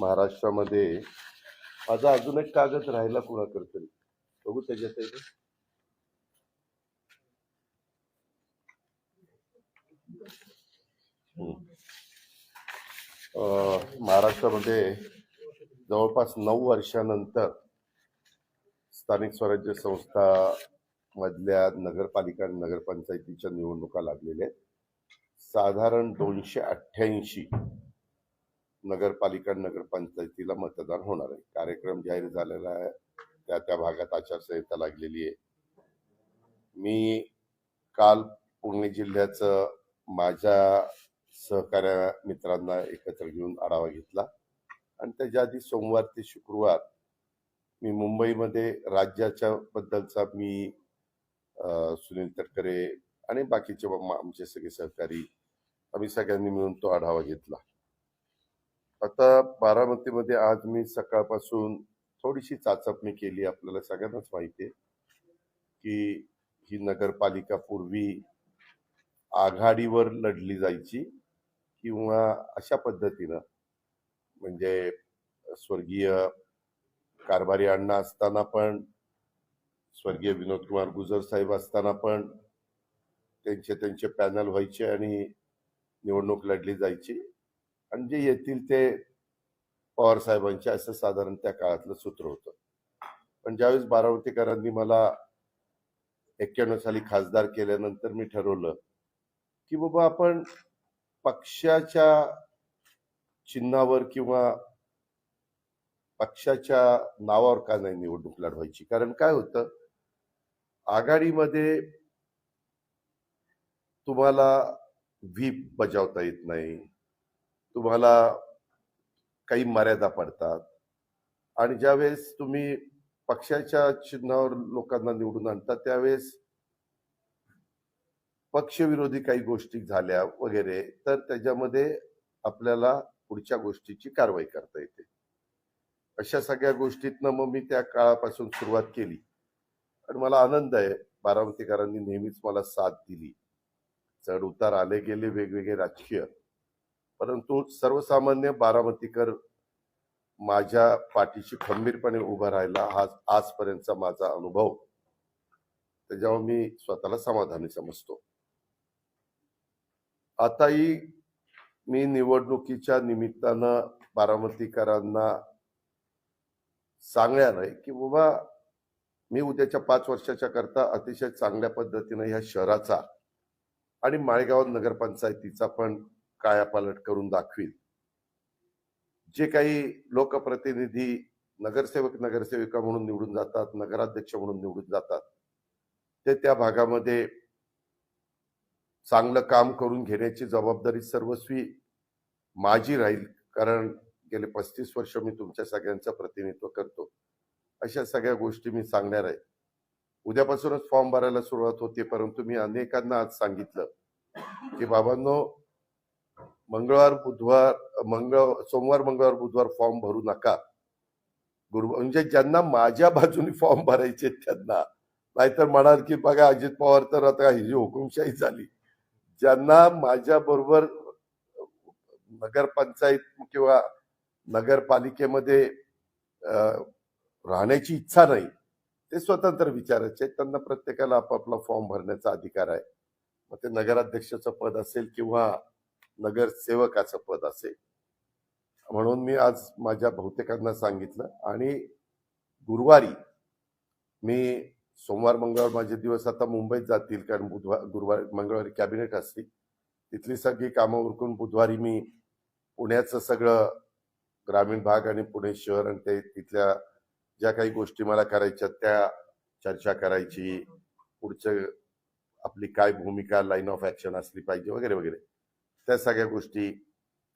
महाराष्ट्रामध्ये माझा अजून एक कागद राहिला कुणाकडे तरी. बघू त्याच्यात आहे महाराष्ट्रामध्ये जवळपास नऊ वर्षानंतर स्थानिक स्वराज्य संस्था मधल्या नगरपालिका आणि नगरपंचायतीच्या निवडणुका लागलेल्या आहेत. साधारण दोनशे अठ्ठ्याऐंशी नगरपालिका नगरपंचायतीला मतदान होणार आहे. कार्यक्रम जाहीर झालेला आहे. त्या त्या भागात आचारसंहिता लागलेली आहे. मी काल पुणे जिल्ह्याचं माझ्या सहकार्या मित्रांना एकत्र घेऊन आढावा घेतला. आणि त्याच्या आधी सोमवार ते शुक्रवार मी मुंबईमध्ये राज्याच्या बद्दलचा मी सुनील तटकरे आणि बाकीचे आमचे सगळे सहकारी आम्ही सगळ्यांनी मिळून तो आढावा घेतला. आता बारामतीमध्ये आज मी सकाळपासून थोडीशी चाचपणी केली. आपल्याला सगळ्यांनाच माहिती आहे की ही नगरपालिका पूर्वी आघाडीवर लढली जायची किंवा अशा पद्धतीनं म्हणजे स्वर्गीय कारभारी अण्णा असताना पण स्वर्गीय विनोद कुमार गुजर साहेब असताना पण त्यांचे त्यांचे पॅनल व्हायचे आणि निवडणूक लढली जायची. आणि जे येतील ते पवार साहेबांचे असं साधारण त्या काळातलं सूत्र होतं. पण ज्यावेळेस बारामतीकरांनी मला एक्क्याण्णव साली खासदार केल्यानंतर मी ठरवलं की बाबा आपण पक्षाच्या चिन्हावर किंवा पक्षाच्या नावावर का नाही निवडणूक लढवायची? कारण काय होतं? आघाडीमध्ये तुम्हाला व्हीप बजावता येत नाही. तुम्हाला काही मर्यादा पडतात. आणि ज्यावेळेस तुम्ही पक्षाच्या चिन्हावर लोकांना निवडून आणता त्यावेळेस पक्षविरोधी काही गोष्टी झाल्या वगैरे तर त्याच्यामध्ये आपल्याला पुढच्या गोष्टीची कारवाई करता येते. अशा सगळ्या गोष्टीतनं मग मी त्या काळापासून सुरुवात केली. आणि मला आनंद आहे बारामतीकरांनी नेहमीच मला साथ दिली. चढ उतार आले गेले वेगवेगळे राजकीय. परंतु सर्वसामान्य बारामतीकर माझ्या पाठीशी खंबीरपणे उभा राहिला. हा आजपर्यंतचा माझा अनुभव. त्याच्यावर मी स्वतःला समाधानी समजतो. आताही मी निवडणुकीच्या निमित्तानं बारामतीकरांना सांगणार आहे की बाबा मी उद्याच्या पाच वर्षाच्या करता अतिशय चांगल्या पद्धतीनं ह्या शहराचा आणि माळेगाव नगरपंचायतीचा पण कायापालट करून दाखवील जे काही लोकप्रतिनिधी नगरसेवक नगरसेविका म्हणून निवडून जातात नगराध्यक्ष म्हणून निवडून जातात ते त्या भागामध्ये चांगलं काम करून घेण्याची जबाबदारी सर्वस्वी माझी राहील कारण गेले पस्तीस वर्ष मी तुमच्या सगळ्यांचं प्रतिनिधित्व करतो. अशा सगळ्या गोष्टी मी सांगणार आहे. उद्यापासूनच फॉर्म भरायला सुरुवात होते परंतु मी अनेकांना आज सांगितलं की बाबांनो मंगळवार बुधवार मंगळ सोमवार मंगळवार बुधवार फॉर्म भरू नका. गुरु म्हणजे ज्यांना माझ्या बाजूने फॉर्म भरायचे त्यांना. नाहीतर म्हणाल की बघा अजित पवार तर आता ही हुकुमशाही झाली. ज्यांना माझ्या बरोबर नगरपंचायत किंवा नगरपालिकेमध्ये राहण्याची इच्छा नाही ते स्वतंत्र विचारायचे आहेत. त्यांना प्रत्येकाला आपापला फॉर्म भरण्याचा अधिकार आहे. मग ते नगराध्यक्षाचं पद असेल किंवा नगरसेवकाचं पद असेल. म्हणून मी आज माझ्या बहुतेकांना सांगितलं आणि गुरुवारी मी सोमवार मंगळवार माझे दिवस आता मुंबईत जातील कारण बुधवार गुरुवार मंगळवारी कॅबिनेट असतील. तिथली सगळी कामं उरकून बुधवारी मी पुण्याचं सगळं ग्रामीण भाग आणि पुणे शहर आणि ते तिथल्या ज्या काही गोष्टी मला करायच्या त्या चर्चा करायची. पुढचं आपली काय भूमिका लाईन ऑफ ऍक्शन असली पाहिजे वगैरे वगैरे. त्या सगळ्या गोष्टी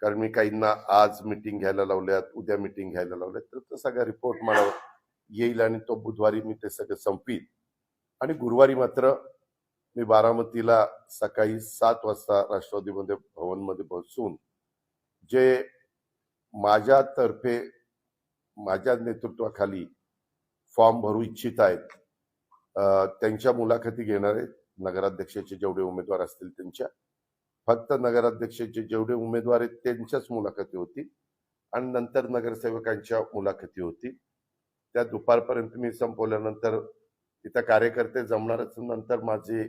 कारण मी काहींना आज मिटिंग घ्यायला लावल्यात उद्या मिटिंग घ्यायला लावल्यात तर तो सगळा रिपोर्ट मला येईल आणि तो बुधवारी मी ते सगळं संपील आणि गुरुवारी मात्र मी बारामतीला सकाळी सात वाजता राष्ट्रवादीमध्ये भवनमध्ये बसून जे माझ्यातर्फे माझ्या नेतृत्वाखाली फॉर्म भरू इच्छित आहेत त्यांच्या मुलाखती घेणारे नगराध्यक्षाचे जेवढे उमेदवार असतील त्यांच्या फक्त नगराध्यक्षाचे जेवढे उमेदवार आहेत त्यांच्याच मुलाखती होती आणि नंतर नगरसेवकांच्या मुलाखती होती. त्या दुपारपर्यंत मी संपवल्यानंतर तिथं कार्यकर्ते जमणारच नंतर माझे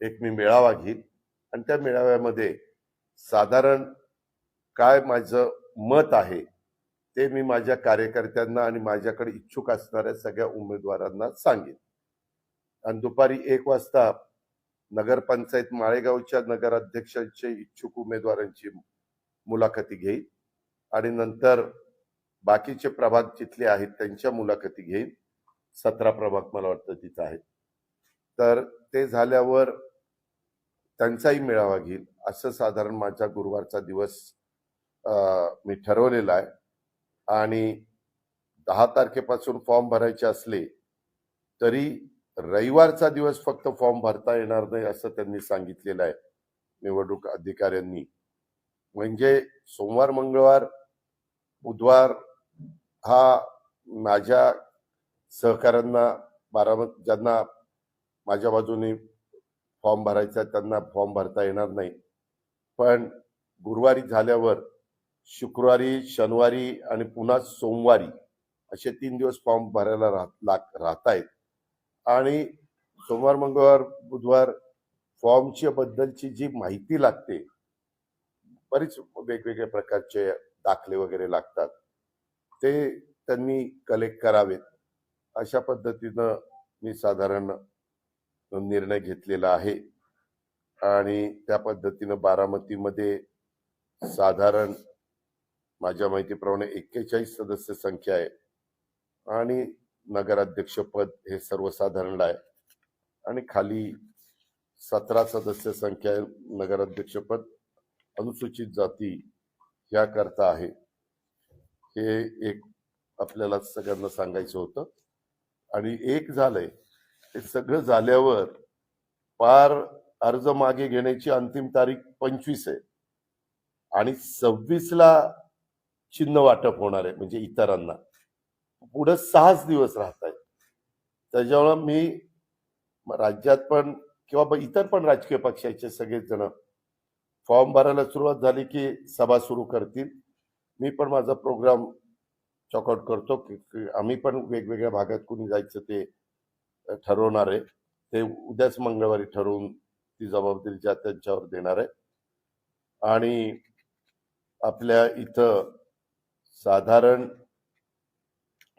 एक मी मेळावा घेईन. आणि त्या मेळाव्यामध्ये साधारण काय माझं मत आहे ते मी माझ्या कार्यकर्त्यांना आणि माझ्याकडे इच्छुक असणाऱ्या सगळ्या उमेदवारांना सांगेन. आणि दुपारी एक वाजता नगरपंचायत माळेगावच्या नगराध्यक्षांचे इच्छुक उमेदवारांची मुलाखती घेईन आणि नंतर बाकीचे प्रभाग जिथले आहेत त्यांच्या मुलाखती घेईन. सतरा प्रभाग मला वाटतं तिथं आहेत. तर ते झाल्यावर त्यांचाही मेळावा घेईल असं साधारण माझा गुरुवारचा दिवस मी ठरवलेला आहे. आणि दहा तारखेपासून फॉर्म भरायचे असले तरी रविवारचा दिवस फक्त फॉर्म भरता येणार नाही असं त्यांनी सांगितलेलं आहे. निवडणूक अधिकाऱ्यांनी. म्हणजे सोमवार मंगळवार बुधवार हा माझ्या सहकाऱ्यांना बारामत ज्यांना माझ्या बाजूने फॉर्म भरायचा आहे, त्यांना फॉर्म भरता येणार नाही. पण गुरुवारी झाल्यावर शुक्रवारी शनिवारी आणि पुन्हा सोमवारी असे तीन दिवस फॉर्म भरायला राहत लाग राहत आहेत आणि सोमवार मंगळवार बुधवार फॉर्मच्या बद्दलची जी माहिती लागते बरीच वेगवेगळ्या प्रकारचे दाखले वगैरे लागतात. ते त्यांनी कलेक्ट करावेत. अशा पद्धतीनं मी साधारण निर्णय घेतलेला आहे. आणि त्या पद्धतीनं बारामतीमध्ये साधारण माझ्या माहितीप्रमाणे एक्केचाळीस सदस्य संख्या आहे. आणि नगराध्यक्षपद हे सर्वसाधारण आहे. आणि खाली सतरा सदस्य संख्या आहे नगराध्यक्षपद अनुसूचित जाती याकरता आहे. हे एक आपल्याला सगळ्यांना सांगायचं होतं. आणि एक झालंय ते सगळं झाल्यावर पार अर्ज मागे घेण्याची अंतिम तारीख पंचवीस आहे. आणि सव्वीसला चिन्ह वाटप होणार आहे म्हणजे इतरांना. पुढं सहाच दिवस राहत आहेत त्याच्यामुळं मी राज्यात पण किंवा ब- इतर पण राजकीय पक्षाचे सगळेच जण फॉर्म भरायला सुरुवात झाली की सभा सुरू करतील. मी पण माझा प्रोग्राम चॉकआउट करतो की की आम्ही पण वेगवेगळ्या भागात कुणी जायचं ते ठरवणार आहे. ते उद्याच मंगळवारी ठरवून ती जबाबदारी ज्या त्यांच्यावर देणार आहे. आणि आपल्या इथं साधारण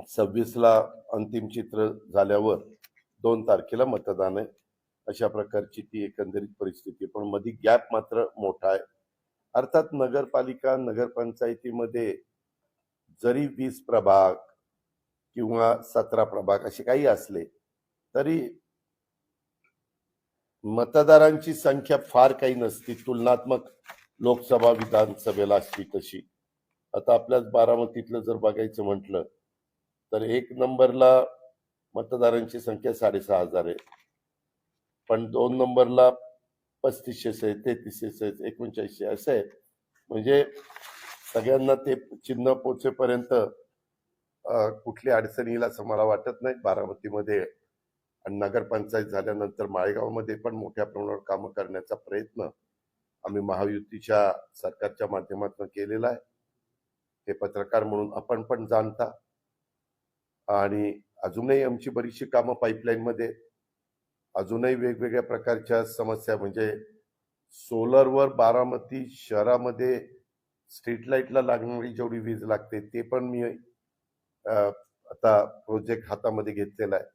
सव्वीसला अंतिम चित्र झाल्यावर दोन तारखेला मतदान आहे. अशा प्रकारची ती एकंदरीत परिस्थिती पण मधी गॅप मात्र मोठा आहे. अर्थात नगरपालिका नगरपंचायतीमध्ये जरी वीस प्रभाग किंवा सतरा प्रभाग असे काही असले तरी मतदारांची संख्या फार काही नसती. तुलनात्मक लोकसभा विधानसभेला असती तशी. आता आपल्याच बारामतीतलं जर बघायचं म्हटलं तर एक नंबरला मतदारांची संख्या साडेसहा हजार आहे. पण दोन नंबरला पस्तीसशे आहे तेहतीसशे आहे एकोणचाळीसशे असं आहे म्हणजे सगळ्यांना ते चिन्ह पोचेपर्यंत कुठली अडचण येईल असं मला वाटत नाही. बारामतीमध्ये आणि नगरपंचायत झाल्यानंतर माळेगावमध्ये पण मोठ्या प्रमाणावर कामं करण्याचा प्रयत्न आम्ही महायुतीच्या सरकारच्या माध्यमातून केलेला आहे. हे पत्रकार म्हणून आपण पण जाणता. आणि अजूनही आमची बरीचशी कामं पाईपलाईनमध्ये. अजूनही वेगवेगळ्या प्रकारच्या समस्या म्हणजे सोलरवर बारामती शहरामध्ये स्ट्रीट लाईटला लागणारी जेवढी वीज लागते ते पण मी आता प्रोजेक्ट हातामध्ये घेतलेला आहे.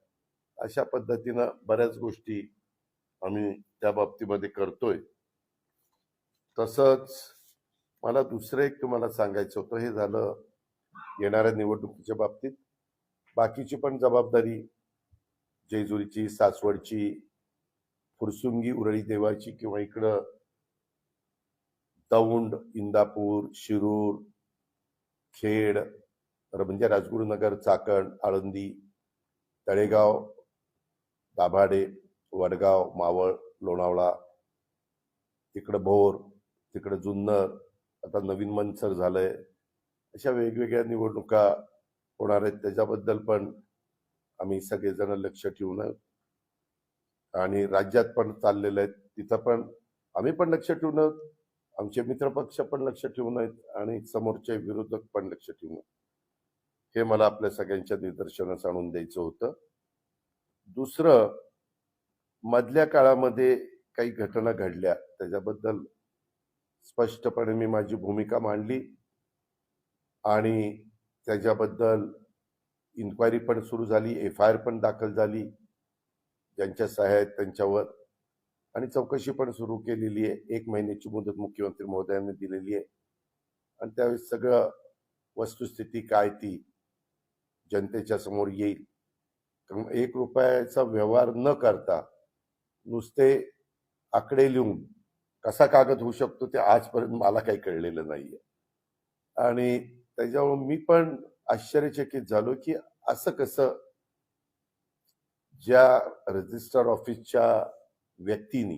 अशा पद्धतीनं बऱ्याच गोष्टी आम्ही त्या बाबतीमध्ये करतोय. तसंच मला दुसरं एक तुम्हाला सांगायचं होतं हे झालं येणाऱ्या निवडणुकीच्या बाबतीत. बाकीची पण जबाबदारी जेजुरीची सासवडची फुरसुंगी उरळी देवाची किंवा इकडं दौंड इंदापूर शिरूर खेड तर म्हणजे राजगुरुनगर चाकण आळंदी तळेगाव दाभाडे वडगाव मावळ लोणावळा तिकडं भोर तिकडं जुन्नर आता नवीन मनसर झालंय. अशा वेगवेगळ्या निवडणुका होणार आहेत त्याच्याबद्दल पण आम्ही सगळेजण लक्ष ठेवून आहोत. आणि राज्यात पण चाललेलं आहेत तिथं पण आम्ही पण लक्ष ठेवून आहोत. आमचे मित्रपक्ष पण लक्ष ठेवून आहेत आणि समोरचे विरोधक पण लक्ष ठेवून आहेत. हे मला आपल्या सगळ्यांच्या निदर्शनास आणून द्यायचं होतं दुसरं मधल्या काळामध्ये काही घटना घडल्या त्याच्याबद्दल स्पष्टपणे मी माझी भूमिका मांडली आणि त्याच्याबद्दल इन्क्वायरी पण सुरू झाली एफ आय आर पण दाखल झाली. ज्यांच्या सहाय्यात आहेत त्यांच्यावर. आणि चौकशी पण सुरू केलेली आहे. एक महिन्याची मुदत मुख्यमंत्री महोदयांनी दिलेली आहे. आणि त्यावेळेस सगळं वस्तुस्थिती काय ती जनतेच्या समोर येईल. कारण एक रुपयाचा व्यवहार न करता नुसते आकडे लिहून कसा कागद होऊ शकतो ते आजपर्यंत मला काही कळलेलं नाहीये. आणि त्याच्यामुळे मी पण आश्चर्यचकित झालो की असं कसं ज्या रजिस्टर ऑफिसच्या व्यक्तीनी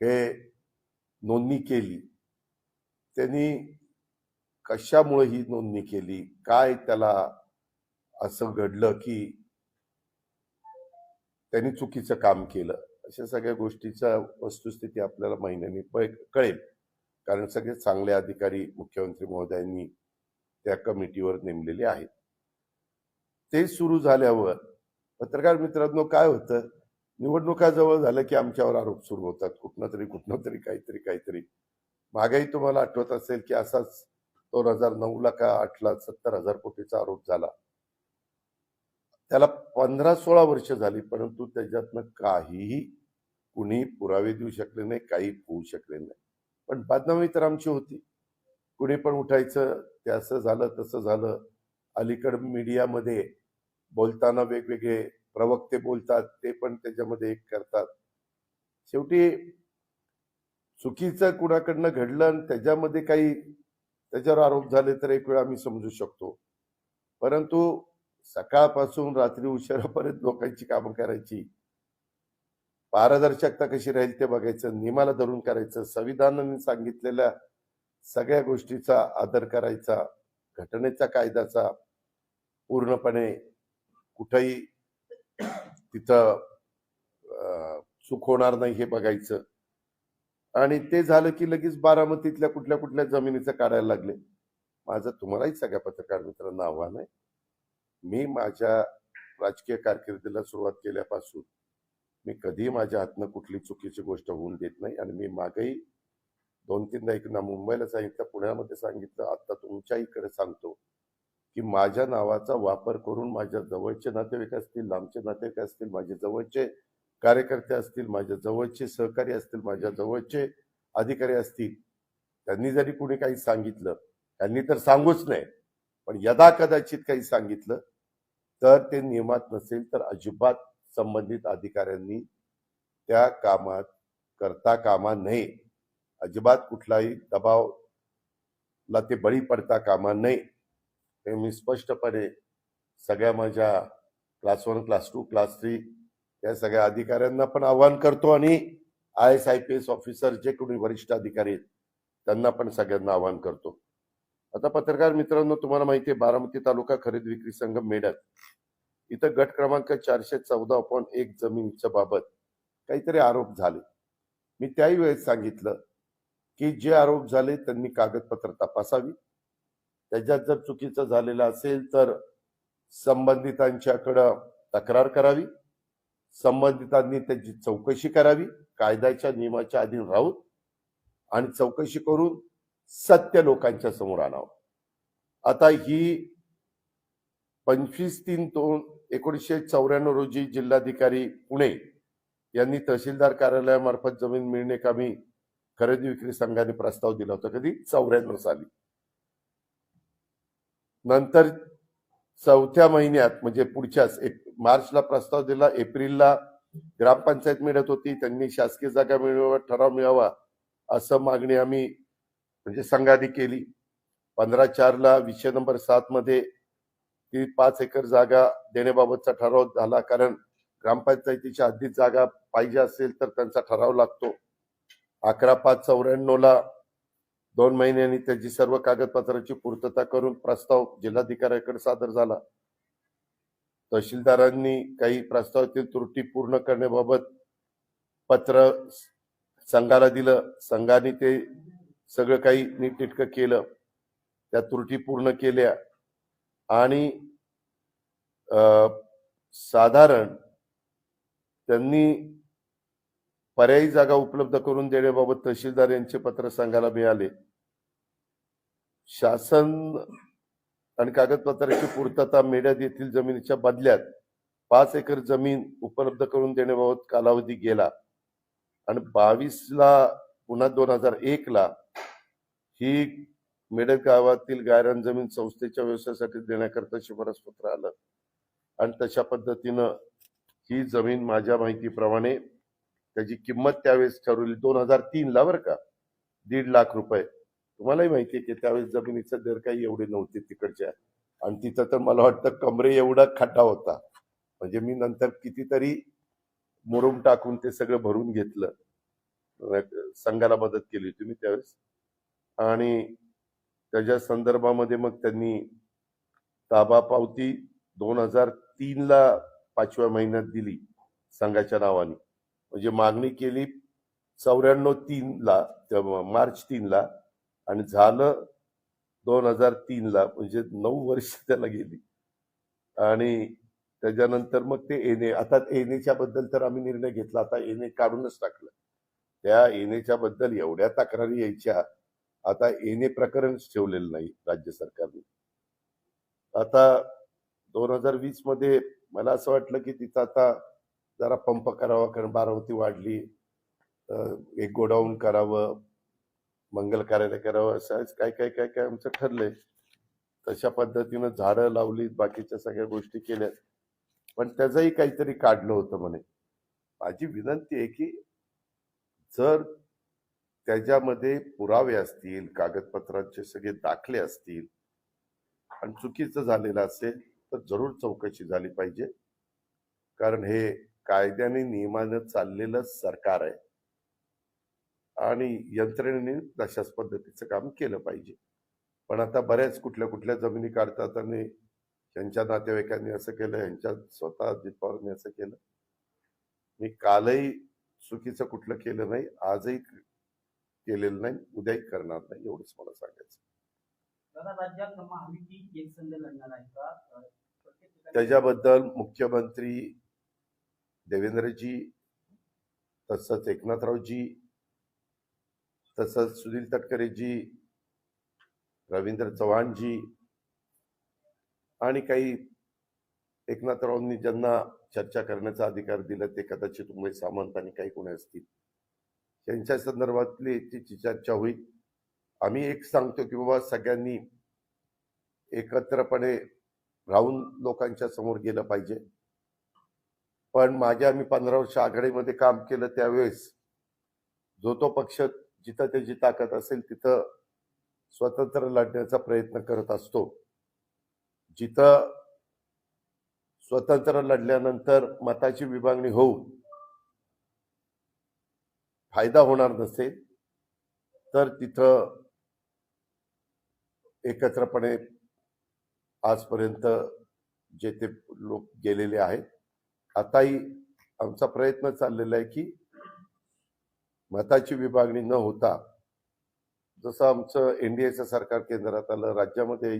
हे नोंदणी केली त्यांनी कशामुळे ही नोंदणी केली काय त्याला असं घडलं की त्यांनी चुकीचं काम केलं अशा सगळ्या गोष्टीचा वस्तुस्थिती आपल्याला महिन्यांनी कळेल. कारण सगळे चांगले अधिकारी मुख्यमंत्री महोदयांनी त्या कमिटीवर नेमलेले आहेत. ते सुरू झाल्यावर पत्रकार मित्रांनो काय होतं? निवडणुका जवळ झालं की आमच्यावर आरोप सुरू होतात. कुठनं तरी कुठनं तरी काहीतरी काहीतरी. मागेही तुम्हाला आठवत असेल की असाच दोन हजार नऊला का आठला सत्तर हजार कोटीचा आरोप झाला. त्याला पंधरा सोळा वर्ष झाली परंतु त्याच्यातनं काहीही कुणी पुरावे देऊ शकले नाही काही होऊ शकले नाही. पण बदनामी तर आमची होती. कुणी पण उठायचं ते असं झालं तसं झालं. अलीकड मीडियामध्ये बोलताना वेगवेगळे प्रवक्ते बोलतात ते पण त्याच्यामध्ये एक करतात. शेवटी चुकीचं कुणाकडनं घडलं आणि त्याच्यामध्ये काही त्याच्यावर आरोप झाले तर एक वेळ आम्ही समजू शकतो. परंतु सकाळपासून रात्री उशिरापर्यंत लोकांची कामं करायची पारदर्शकता कशी राहील ते बघायचं नियमाला धरून करायचं संविधानाने सांगितलेल्या सगळ्या गोष्टीचा आदर करायचा घटनेचा कायद्याचा पूर्णपणे कुठंही तिथं चूक होणार नाही हे बघायचं. आणि ते झालं की लगेच बारामतीतल्या कुठल्या कुठल्या जमिनीचं काढायला लागले. माझं तुम्हालाही सगळ्या पत्रकार मित्रांना आव्हान आहे. मी माझ्या राजकीय कारकिर्दीला सुरुवात केल्यापासून मी कधीही माझ्या हातनं कुठली चुकीची गोष्ट होऊन देत नाही आणि मी मागही दोन तीनदा एक मुंबईला सांगितलं पुण्यामध्ये सांगितलं आता तुमच्या इकडे सांगतो की माझ्या नावाचा वापर करून माझ्या जवळचे नातेवाईक असतील लांबचे नातेवाईक असतील माझे जवळचे कार्यकर्ते असतील माझ्या जवळचे सहकारी असतील माझ्या जवळचे अधिकारी असतील त्यांनी जरी कुणी काही सांगितलं त्यांनी तर सांगूच नाही पण यदा कदाचित काही सांगितलं तर ते नियमात नसेल तर अजिबात संबंधित अधिकाऱ्यांनी त्या कामात करता कामा नये. अजिबात कुठलाही दबावला ते बळी पडता कामा नये. हे मी स्पष्टपणे सगळ्या माझ्या class one class two class three या सगळ्या अधिकाऱ्यांना पण आवाहन करतो आणि I S I P S officer जे कोणी वरिष्ठ अधिकारी आहेत त्यांना पण सगळ्यांना आवाहन करतो. आता पत्रकार मित्रांनो तुम्हाला माहिती आहे बारामती तालुका खरेदी विक्री संघ मेडक इथं गट क्रमांक चारशे चौदा पॉईंट एक जमिनीच्या बाबत काहीतरी आरोप झाले. मी त्याही वेळेस सांगितलं की जे आरोप झाले त्यांनी कागदपत्र तपासावी. त्याच्यात जर चुकीचं झालेलं असेल तर संबंधितांच्याकडं तक्रार करावी. संबंधितांनी त्याची चौकशी करावी. कायद्याच्या नियमाच्या अधीन राहून आणि चौकशी करून सत्य लोकांच्या समोर आणावं. आता ही पंचवीस तीन दोन एकोणीसशे चौऱ्याण्णव रोजी जिल्हाधिकारी पुणे यांनी तहसीलदार कार्यालयामार्फत जमीन मिळणे कामी खरेदी विक्री संघाने प्रस्ताव दिला होता कधी? चौऱ्याण्णव साली. नंतर चौथ्या महिन्यात म्हणजे पुढच्याच एक मार्चला प्रस्ताव दिला एप्रिलला ग्रामपंचायत मिळत होती त्यांनी शासकीय जागा मिळवा ठराव मिळावा असं मागणी आम्ही म्हणजे संघाने केली. पंधरा चारला विषय नंबर सात मध्ये ती पाच एकर जागा देण्याबाबतचा ठराव झाला कारण ग्रामपंचायतीच्या हद्दीत जागा पाहिजे असेल तर त्यांचा ठराव लागतो. अकरा पाच चौऱ्याण्णव ला दोन महिन्यांनी त्याची सर्व कागदपत्राची पूर्तता करून प्रस्ताव जिल्हाधिकाऱ्याकडे सादर झाला. तहसीलदारांनी काही प्रस्तावातील त्रुटी पूर्ण करण्याबाबत पत्र संघाला दिलं. संघाने ते सगळं काही नीटनेटकं केलं. त्या त्रुटी पूर्ण केल्या. आणि अं, साधारण त्यांनी पर्यायी जागा उपलब्ध करून देण्याबाबत तहसीलदार यांचे पत्र सांगायला मिळाले. शासन आणि कागदपत्राची पूर्तता मेढ्यात येथील जमिनीच्या बदल्यात पाच एकर जमीन उपलब्ध करून देण्याबाबत कालावधी गेला आणि बावीस ला पुन्हा दोन हजार एक ला ही मेढत गावातील गायरान जमीन संस्थेच्या व्यवसायासाठी देण्याकरता शिफारस पत्र आलं. आणि तशा पद्धतीनं ही जमीन माझ्या माहितीप्रमाणे त्याची किंमत त्यावेळेस ठरवली दोन हजार तीनला बरं का. दीड लाख रुपये. तुम्हालाही माहिती आहे की त्यावेळेस जमिनीचा दर काही एवढे नव्हते तिकडच्या. आणि तिथं तर मला वाटतं कमरे एवढा खड्डा होता. म्हणजे मी नंतर कितीतरी मुरुम टाकून ते सगळं भरून घेतलं. संघाला मदत केली होती मी त्यावेळेस. आणि त्याच्या संदर्भामध्ये मग त्यांनी ताबा पावती दोन हजार तीनला पाचव्या महिन्यात दिली संघाच्या नावाने. म्हणजे मागणी केली चौऱ्याण्णव तीन ला मार्च तीनला आणि झालं दोन हजार तीनला म्हणजे नऊ वर्ष त्याला गेली. आणि त्याच्यानंतर मग ते एन ए आता एन एच्या बद्दल तर आम्ही निर्णय घेतला आता एन ए काढूनच टाकलं. त्या एन एच्या बद्दल एवढ्या तक्रारी यायच्या आता एन ए प्रकरणच ठेवलेलं नाही राज्य सरकारने. आता दोन हजार वीसमध्ये मला असं वाटलं की तिथं आता जरा पंप करावा कारण बारामती वाढली. एक गोडाऊन करावं मंगल कार्यालय करावं असं काय काय काय काय आमचं ठरलंय. तशा पद्धतीनं झाडं लावली बाकीच्या सगळ्या गोष्टी केल्यात. पण त्याचंही काहीतरी काढलं होतं म्हणे. माझी विनंती आहे की जर त्याच्यामध्ये पुरावे असतील कागदपत्रांचे सगळे दाखले असतील आणि चुकीचं झालेलं असेल तर जरूर चौकशी झाली पाहिजे. कारण हे कायद्याने नियमानं चाललेलं सरकार आहे. आणि यंत्रणेने तशाच पद्धतीचं काम केलं पाहिजे. पण आता बऱ्याच कुठल्या कुठल्या जमिनी काढतात आणि त्यांच्या नातेवाईकांनी असं केलं यांच्या स्वतः अजित पवारांनी असं केलं. मी कालही चुकीचं कुठलं केलं नाही आजही केलेलं नाही उद्याही करणार नाही एवढंच मला सांगायचं त्याच्याबद्दल मुख्यमंत्री देवेंद्रजी तसंच एकनाथरावजी तसंच सुनील तटकरेजी रवींद्र चव्हाणजी आणि काही एकनाथरावांनी ज्यांना चर्चा करण्याचा अधिकार दिला ते कदाचित उमेश सामंत आणि काही कोणी असतील. त्यांच्या संदर्भातली तिची चर्चा होईल. आम्ही एक सांगतो की बाबा सगळ्यांनी एकत्रपणे राहून लोकांच्या समोर गेलं पाहिजे. पण मागे आम्ही पंधरा वर्ष आघाडीमध्ये काम केलं त्यावेळेस जो तो पक्ष जिथं त्याची ताकद असेल तिथं स्वतंत्र लढण्याचा प्रयत्न करत असतो. जिथं स्वतंत्र लढल्यानंतर मताची विभागणी होऊन फायदा होणार नसेल तर तिथं एकत्रपणे आजपर्यंत जे ते लोक गेलेले आहेत आताही आमचा प्रयत्न चाललेला आहे की मताची विभागणी न होता जसं आमचं एनडीएचं सरकार केंद्रात आलं राज्यामध्ये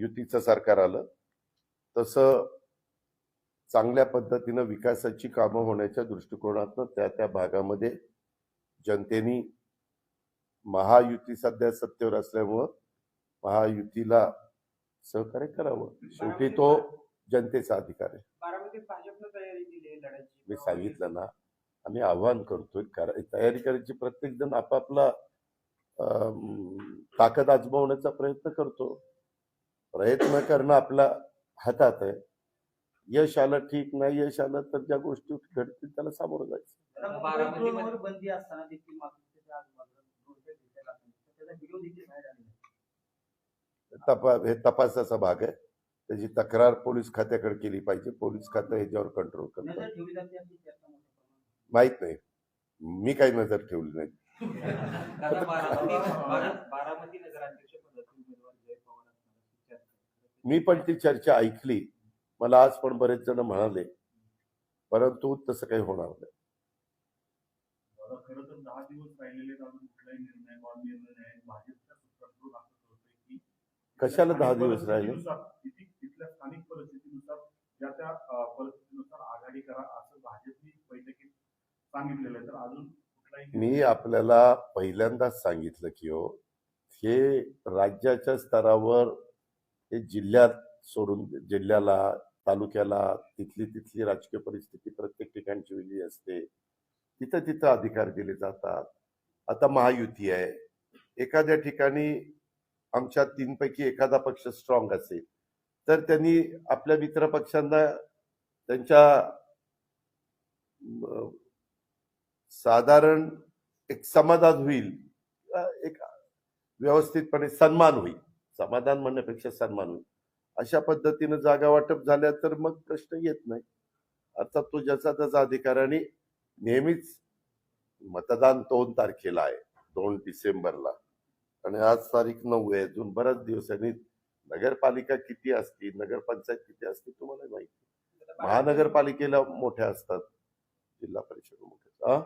युतीचं सरकार आलं तसं चांगल्या पद्धतीनं विकासाची कामं होण्याच्या दृष्टिकोनातनं त्या त्या भागामध्ये जनतेनी महायुती सध्या सत्तेवर असल्यामुळं महायुतीला सहकार्य करावं. शेवटी तो जनतेचा अधिकार आहे. बारामतीत भाजपनं तयारी केली आहे लढायची मी सांगितलं ना आम्ही आव्हान करतोय करा- तयारी करायची प्रत्येक जण आपापला अं, ताकद आजमावण्याचा प्रयत्न करतो. प्रयत्न करणं आपल्या हातात आहे. यश आलं ठीक नाही यश आलं तर ज्या गोष्टी घडतील त्याला सामोरं जायचं. बंदी असताना देखील. तपा हे तपासाचा भाग आहे. त्याची तक्रार पोलीस खात्याकडे केली पाहिजे. पोलीस खातं ह्याच्यावर कंट्रोल करतं माहीत नाही. मी काही नजर ठेवली नाही. मी पण ती चर्चा ऐकली. मला आज पण बरेच जण म्हणाले परंतु तसं काही होणार नाही. खरं तर दहा दिवस राहिलेले अजून कुठलाही निर्णय निर्णय कशाला दहा दिवस राहिले? परिस्थितीनुसार, तिथे- तिथल्या स्थानिक परिस्थितीनुसार ज्या त्या परिस्थितीनुसार आघाडी करा असं भाजपने बैठकीत सांगितलेलं आहे. तर अजून कुठलाही मी आपल्याला पहिल्यांदाच सांगितलं की हो हे राज्याच्या स्तरावर हे जिल्ह्यात सोडून जिल्ह्याला तालुक्याला तिथली तिथली राजकीय परिस्थिती प्रत्येक ठिकाणची वेगळी असते. तिथं तिथं अधिकार दिले जातात. आता महायुती आहे. एखाद्या ठिकाणी आमच्या तीनपैकी एखादा पक्ष स्ट्रॉंग असेल. तर त्यांनी आपल्या मित्र पक्षांना त्यांच्या साधारण एक समाधान होईल एक व्यवस्थितपणे सन्मान होईल. समाधान म्हणण्यापेक्षा सन्मान होईल. अशा पद्धतीनं जागा वाटप झाल्या तर मग प्रश्न येत नाही. अर्थात तो ज्याचा त्याचा अधिकार आणि नेहमीच मतदान दोन तारखेला आहे दोन डिसेंबरला. आणि आज तारीख नऊ आहे अजून बऱ्याच दिवसांनी नगरपालिका किती असती नगरपंचायत किती असते तुम्हाला माहिती. महानगरपालिकेला मोठ्या असतात जिल्हा परिषद मोठ्या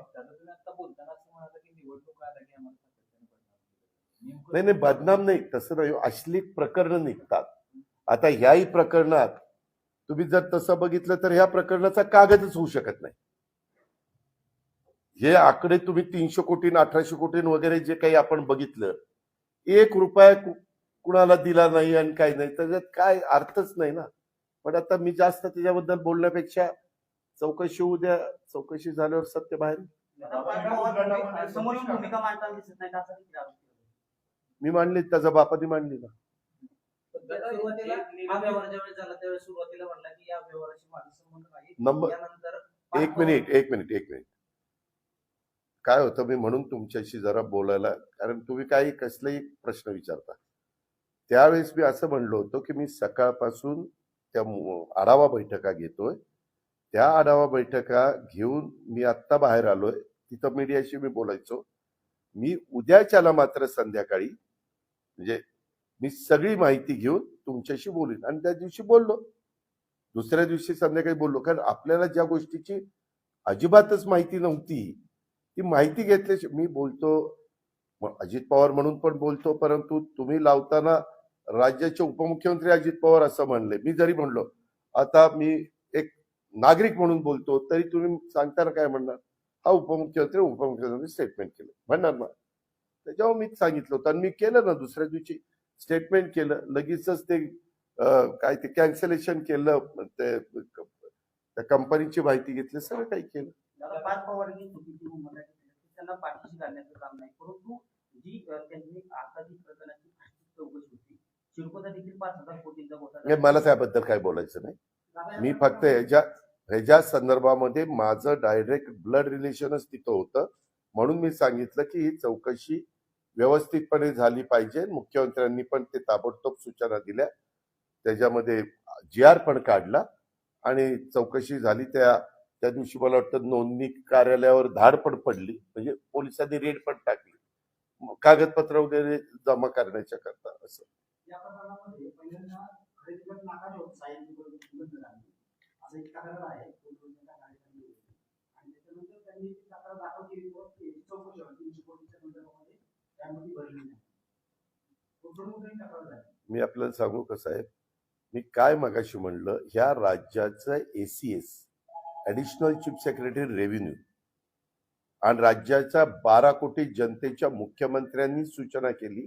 नाही नाही बदनाम नाही तसं नाही. अश्लील प्रकरण निघतात. आता ह्याही प्रकरणात तुम्ही जर तसं बघितलं तर ह्या प्रकरणाचा कागदच होऊ शकत नाही. हे आकडे तुम्ही तीनशे कोटी अठराशे कोटी वगैरे जे काही आपण बघितलं एक रुपया कुणाला दिला नाही आणि काही नाही. त्याच्यात काय अर्थच नाही ना. पण आता मी जास्त त्याच्याबद्दल बोलण्यापेक्षा चौकशी उद्या द्या. चौकशी झाल्यावर सत्य बाहेर. मी मांडली त्याचा बापाने मांडली ना. नंबर एक मिनिट एक मिनिट एक मिनिट. काय होतं मी म्हणून तुमच्याशी जरा बोलायला कारण तुम्ही काही कसलेही प्रश्न विचारता. त्यावेळेस मी असं म्हणलो होतो की मी सकाळपासून त्या आढावा बैठका घेतोय. त्या आढावा बैठका घेऊन मी आत्ता बाहेर आलोय. तिथं मीडियाशी मी बोलायचो. मी उद्याच्याला मात्र संध्याकाळी म्हणजे मी सगळी माहिती घेऊन तुमच्याशी बोलीन. आणि त्या दिवशी बोललो. दुसऱ्या दिवशी संध्याकाळी बोललो. कारण आपल्याला ज्या गोष्टीची अजिबातच माहिती नव्हती ती माहिती घेतल्याशी मी बोलतो. अजित पवार म्हणून पण बोलतो. परंतु तुम्ही लावताना राज्याचे उपमुख्यमंत्री अजित पवार असं म्हणले. मी जरी म्हणलो आता मी एक नागरिक म्हणून बोलतो तरी तुम्ही सांगताना काय म्हणणार? हा उपमुख्यमंत्री उपमुख्यमंत्री स्टेटमेंट केलं. म्हणणार ना? त्याच्यावर मीच सांगितलं होतं आणि मी केलं ना दुसऱ्या दिवशी. स्टेटमेंट केलं. लगेचच ते काय ते कॅन्सलेशन केलं. ते त्या कंपनीची माहिती घेतली. सगळं काही केलं. त्यांना पाठीशी घालण्याचं काम नाही. परंतु जी त्यांनी आता जी प्रकरणाची चौकशी होती शिरकोचा देखील पाच हजार कोटींचा घोटाळा मला त्याबद्दल काय बोलायचं नाही. मी फक्त ह्याच्या ह्याच्या संदर्भामध्ये माझं डायरेक्ट ब्लड रिलेशनच तिथं होतं. म्हणून मी सांगितलं की ही चौकशी व्यवस्थितपणे झाली पाहिजे. मुख्यमंत्र्यांनी पण ते ताबडतोब सूचना दिल्या. त्याच्यामध्ये जी आर पण काढला आणि चौकशी झाली. त्या त्या दिवशी मला वाटतं नोंदणी कार्यालयावर धाड पण पडली. म्हणजे पोलिसांनी रेड पण टाकली. कागदपत्र वगैरे जमा करण्याच्या करता असं. या प्रकरणामध्ये पहिल्यांदा खरेदीवर नाकारले होते सायंटिफिक बंद झाली असं एक तक्रार आहे. आणि त्याच्यानंतर त्यांनी ती तक्रार दाखल केली व चौकशी झाली तीनशे कोटीच्या संदर्भामध्ये त्यामध्ये भरली नाही. मी आपल्याला सांगू का साहेब? मी काय मगाशी म्हणलं ह्या राज्याचं ACS additional chief secretary revenue आणि राज्याच्या बारा कोटी जनतेच्या मुख्यमंत्र्यांनी सूचना केली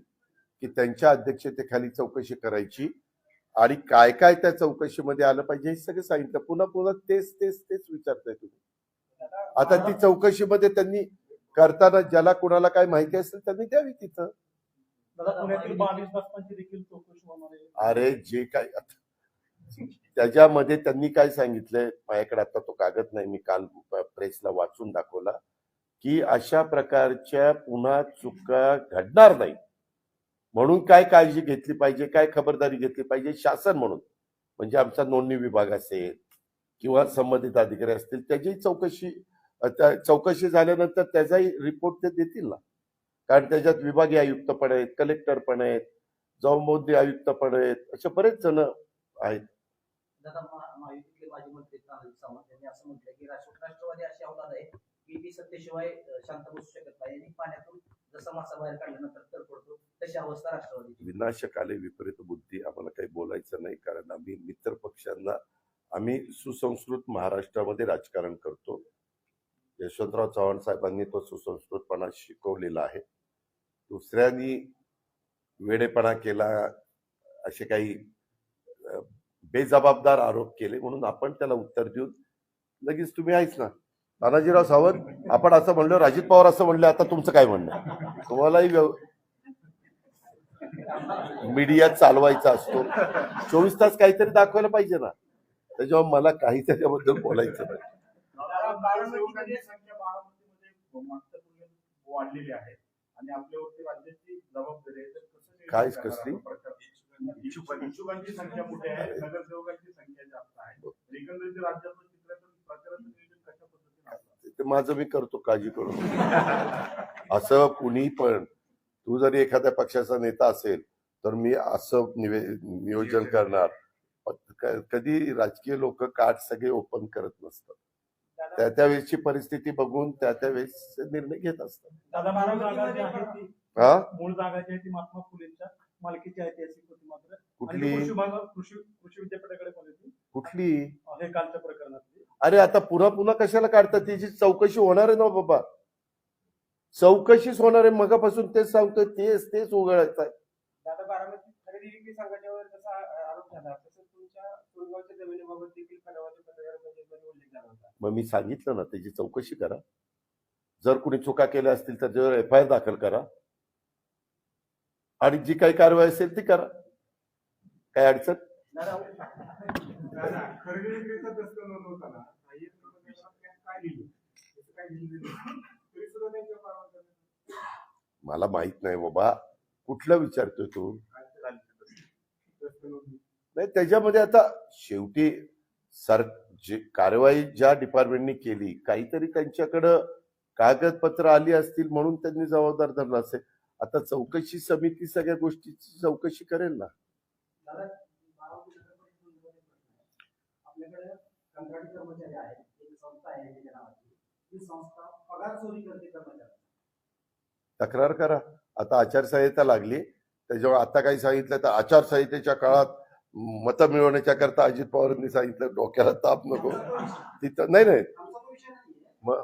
की त्यांच्या अध्यक्षतेखाली चौकशी करायची आणि काय काय त्या चौकशीमध्ये आलं पाहिजे हे सगळं सांगितलं. पुन्हा पुन्हा तेच तेच तेच विचारताय तुम्ही. आता ती चौकशीमध्ये त्यांनी करताना ज्याला कुणाला काय माहिती असेल त्यांनी द्यावी तिथं. अरे जे काय त्याच्यामध्ये त्यांनी काय सांगितलंय? माझ्याकडे आता तो कागद नाही. मी काल प्रेसला वाचून दाखवला की अशा प्रकारच्या पुन्हा चुका घडणार नाही. म्हणून काय काळजी घेतली पाहिजे काय खबरदारी घेतली पाहिजे शासन म्हणून. म्हणजे आमचा नोंदणी विभाग असेल किंवा संबंधित अधिकारी असतील त्याची चौकशी त्या चौकशी झाल्यानंतर त्याचाही रिपोर्ट ते देतील ना. कारण त्याच्यात विभागीय आयुक्त पण आहेत कलेक्टर पण आहेत जौमोद्दी आयुक्त पण आहेत असे बरेच जण आहेत. की राष्ट्रवादी अशी अवलाद आहे की ती सत्तेशिवाय शांत बसू शकत नाही पाण्यातून जसा मासा बाहेर काढल्यानंतर तर पडतो तशी अवस्था राष्ट्रवादी विनाशक आले विपरीत बुद्धी आम्हाला काही बोलायचं नाही कारण आम्ही मित्र पक्षांना आम्ही सुसंस्कृत महाराष्ट्रामध्ये राजकारण करतो. यशवंतराव चव्हाण साहेबांनी तो सुसंस्कृतपणा शिकवलेला आहे. दुसऱ्यांनी वेडेपणा केला असे काही बेजबाबदार आरोप केले म्हणून आपण त्याला उत्तर देऊन लगेच तुम्ही आहेच ना. तानाजीराव सावंत आपण असं म्हणलो अजित पवार असं म्हणले आता तुमचं काय म्हणणं? तुम्हालाही व्यव मीडिया चालवायचा असतो. चोवीस तास काहीतरी दाखवायला पाहिजे ना. त्याच्यामुळे मला काही त्याच्याबद्दल बोलायचं नाही. काय कसली? संख्या ते माझं मी करतो काळजी करू नका. असं कुणी पण तू जरी एखाद्या पक्षाचा नेता असेल तर मी असं निवे नियोजन करणार. कधी राजकीय लोक कार्ड सगळे ओपन करत नसतात. त्या त्या वेळेसची परिस्थिती बघून त्या त्या वेळेस निर्णय घेत असतात. हा? मूळ जागा जी आहे ती महात्मा फुलेंच्या मालकीची ऐतिहासिक होती मात्र. आणि कुठली? कृषी विभाग कृषी कृषी विद्यापीठाकडे पण होती कुठली? हे कालच्या प्रकरणातली. अरे आता पुन्हा पुन्हा कशाला काढतात? त्याची चौकशी होणार आहे ना बाबा. चौकशीच होणार आहे. मगापासून तेच सांगतोय तेच तेच उघडायचं आहे दादा बारामती खरेदी विक्री संघाच्यावर जसा आ- आरोप झाला? तसं तुमच्या कोरगावच्या जमिनीबाबत देखील फडवाच्या पत्रकारामध्ये उल्लेख झाला होता. मग मी सांगितलं ना त्याची चौकशी करा. जर कुणी चुका केल्या असतील तर त्याच्यावर एफ आय आर दाखल करा. आणि जी काही कारवाई असेल ती करा. काय अडचण? मला माहीत नाही बाबा. कुठलं विचारतोय तू? नाही त्याच्यामध्ये आता शेवटी सर जे कारवाई ज्या डिपार्टमेंटनी केली काहीतरी त्यांच्याकडं कागदपत्र आली असतील म्हणून त्यांनी जबाबदार धरलं असेल. आता चौकशी समिती सगळ्या गोष्टीची चौकशी करेल ना. तक्रार करा. आता आचारसंहिता लागली. त्याच्यामुळे आता काही सांगितलं तर आचारसंहितेच्या काळात मतं मिळवण्याच्या करता अजित पवारांनी सांगितलं डोक्याला ताप नको. तिथं नाही नाही. मग